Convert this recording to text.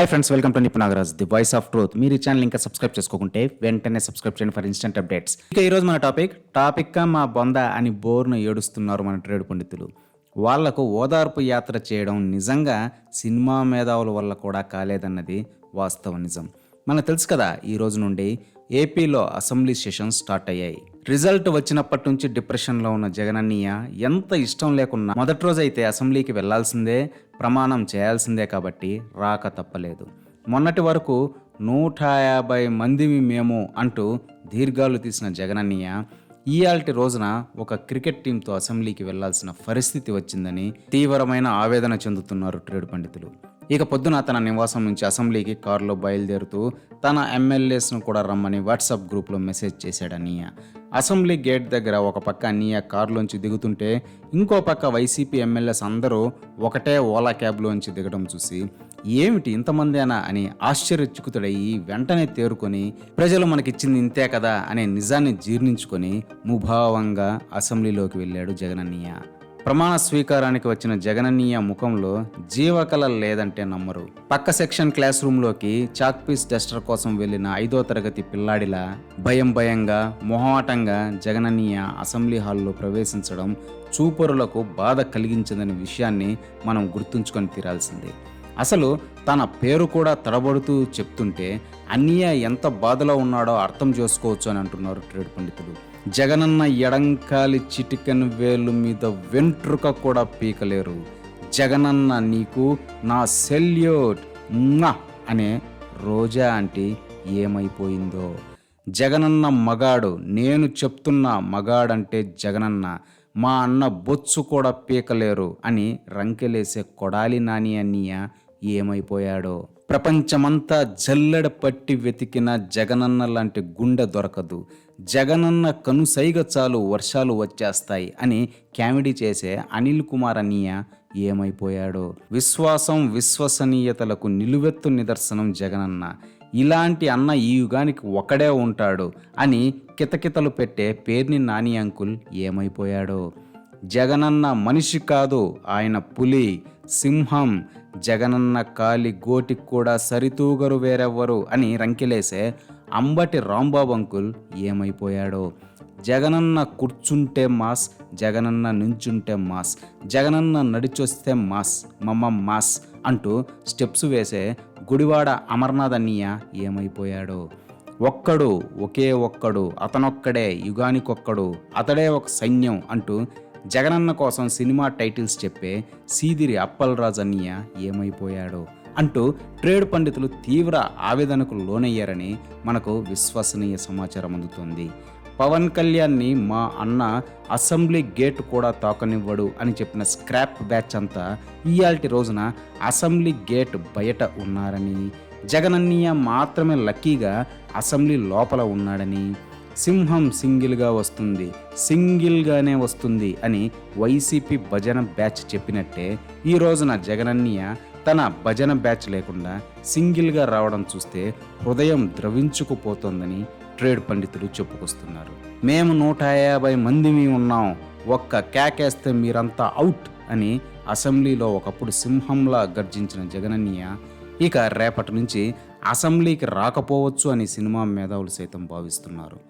Hi friends welcome to Nipu Nagaraj the voice of truth మీరు ఈ channel ఇంకా subscribe చేసుకోకుంటే వెంటనే సబ్స్క్రైబ్ చేయండి ఫర్ ఇన్స్టెంట్ అప్డేట్స్ ఇక ఈరోజు మన టాపిక్ టాపిక్ మా బొంద అని బోర్ను ఏడుస్తున్నారు మన ట్రేడ్ పండితులు. వాళ్ళకు ఓదార్పు యాత్ర చేయడం నిజంగా సినిమా మేధావుల వల్ల కూడా కాలేదన్నది వాస్తవ నిజం. మనకు తెలుసు కదా ఈ రోజు నుండి ఏపీలో అసెంబ్లీ సెషన్స్ స్టార్ట్ అయ్యాయి. రిజల్ట్ వచ్చినప్పటి నుంచి డిప్రెషన్లో ఉన్న జగనన్నయ్య ఎంత ఇష్టం లేకున్నా మొదటి రోజు అయితే అసెంబ్లీకి వెళ్ళాల్సిందే ప్రమాణం చేయాల్సిందే కాబట్టి రాక తప్పలేదు. మొన్నటి వరకు నూట యాభై మందిమి మేము అంటూ దీర్ఘాలు తీసిన జగనన్నయ్య ఇయాల్టి రోజున ఒక క్రికెట్ టీంతో అసెంబ్లీకి వెళ్ళాల్సిన పరిస్థితి వచ్చిందని తీవ్రమైన ఆవేదన చెందుతున్నారు ట్రేడ్ పండితులు. ఇక పొద్దున తన నివాసం నుంచి అసెంబ్లీకి కారులో బయలుదేరుతూ తన ఎమ్మెల్యేస్ను కూడా రమ్మని వాట్సాప్ గ్రూప్లో మెసేజ్ చేశాడు అసెంబ్లీ గేట్ దగ్గర ఒక పక్క అన్నయ్య కారులోంచి దిగుతుంటే ఇంకో పక్క వైసీపీ ఎమ్మెల్యేస్ అందరూ ఒకటే ఓలా క్యాబ్లోంచి దిగడం చూసి ఏమిటి ఇంతమందేనా? అని ఆశ్చర్యచుకుతుడయ్యి వెంటనే తేరుకొని ప్రజలు మనకిచ్చింది ఇంతే కదా అనే నిజాన్ని జీర్ణించుకొని ముభావంగా అసెంబ్లీలోకి వెళ్ళాడు జగనన్నయ్య. ప్రమాణ స్వీకారానికి వచ్చిన జగననీయ ముఖంలో జీవకళ లేదంటే నమ్మరు. పక్క సెక్షన్ క్లాస్ రూమ్లోకి చాక్పీస్ డస్టర్ కోసం వెళ్ళిన ఐదో తరగతి పిల్లాడిలా భయం భయంగా మొహమాటంగా జగననీయ అసెంబ్లీ హాల్లో ప్రవేశించడం చూపరులకు బాధ కలిగించిందనే విషయాన్ని మనం గుర్తుంచుకొని తీరాల్సిందే. అసలు తన పేరు కూడా తడబడుతూ చెప్తుంటే అన్నయ్య ఎంత బాధలో ఉన్నాడో అర్థం చేసుకోవచ్చు అని అంటున్నారు ట్రేడ్ పండితులు. జగనన్న ఎడంకాలి చిటికెన్ వేలు మీద వెంట్రుక కూడా పీకలేరు. జగనన్న నీకు నా సెల్యూట్. అనే రోజా అంటే ఏమైపోయిందో. జగనన్న మగాడు నేను చెప్తున్న మగాడంటే జగనన్న మా అన్న బొచ్చు కూడా పీకలేరు అని రంకెలేసే కొడాలి నాని అన్నయ్య ఏమైపోయాడో. ప్రపంచమంతా జల్లెడ పట్టి వెతికిన జగనన్న లాంటి గుండె దొరకదు. జగనన్న కనుసైగ చాలు వర్షాలు వచ్చేస్తాయి అని కామెడీ చేసే అనిల్ కుమార్ అన్నయ్య ఏమైపోయాడో. విశ్వాసం విశ్వసనీయతలకు నిలువెత్తు నిదర్శనం జగనన్న. ఇలాంటి అన్న ఈ యుగానికి ఒకడే ఉంటాడు అని కితకితలు పెట్టే పేర్ని నాని అంకుల్ ఏమైపోయాడో. జగనన్న మనిషి కాదు ఆయన పులి. సింహం జగనన్న కాలి గోటికి కూడా సరితూగరు వేరెవ్వరు అని రంకెలేసే అంబటి రాంబాబు అంకుల్ ఏమైపోయాడో? జగనన్న కూర్చుంటే మాస్ జగనన్న నుంచుంటే మాస్ జగనన్న నడిచొస్తే మాస్ మమ్మ మాస్ అంటూ స్టెప్స్ వేసే గుడివాడ అమర్నాథ్ అన్నయ్య ఏమైపోయాడో? ఒక్కడు ఒకే ఒక్కడు అతనొక్కడే యుగానికొక్కడు అతడే ఒక సైన్యం అంటూ జగనన్న కోసం సినిమా టైటిల్స్ చెప్పే సీదిరి అప్పలరాజు అన్నయ్య ఏమైపోయాడో అంటూ ట్రేడ్ పండితులు తీవ్ర ఆవేదనకు లోనయ్యారని మనకు విశ్వసనీయ సమాచారం అందుతుంది. పవన్ కళ్యాణ్ని మా అన్న అసెంబ్లీ గేట్ కూడా తాకనివ్వడు అని చెప్పిన స్క్రాప్ బ్యాచ్ అంతా ఇయాల్టి రోజున అసెంబ్లీ గేట్ బయట ఉన్నారని జగనన్నయ్య మాత్రమే లక్కీగా అసెంబ్లీ లోపల ఉన్నాడని సింహం సింగిల్గా వస్తుంది సింగిల్గానే వస్తుంది అని వైసీపీ భజన బ్యాచ్ చెప్పినట్టే ఈ రోజున జగనన్నయ్య తన భజన బ్యాచ్ లేకుండా సింగిల్గా రావడం చూస్తే హృదయం ద్రవించుకుపోతోందని ట్రేడ్ పండితులు చెప్పుకొస్తున్నారు. మేము నూట యాభై మందిమి ఉన్నాం ఒక్క కేకేస్తే మీరంతా అవుట్ అని అసెంబ్లీలో ఒకప్పుడు సింహంలా గర్జించిన జగనన్నయ్య ఇక రేపటి నుంచి అసెంబ్లీకి రాకపోవచ్చు అని సినిమా మేధావులు సైతం భావిస్తున్నారు.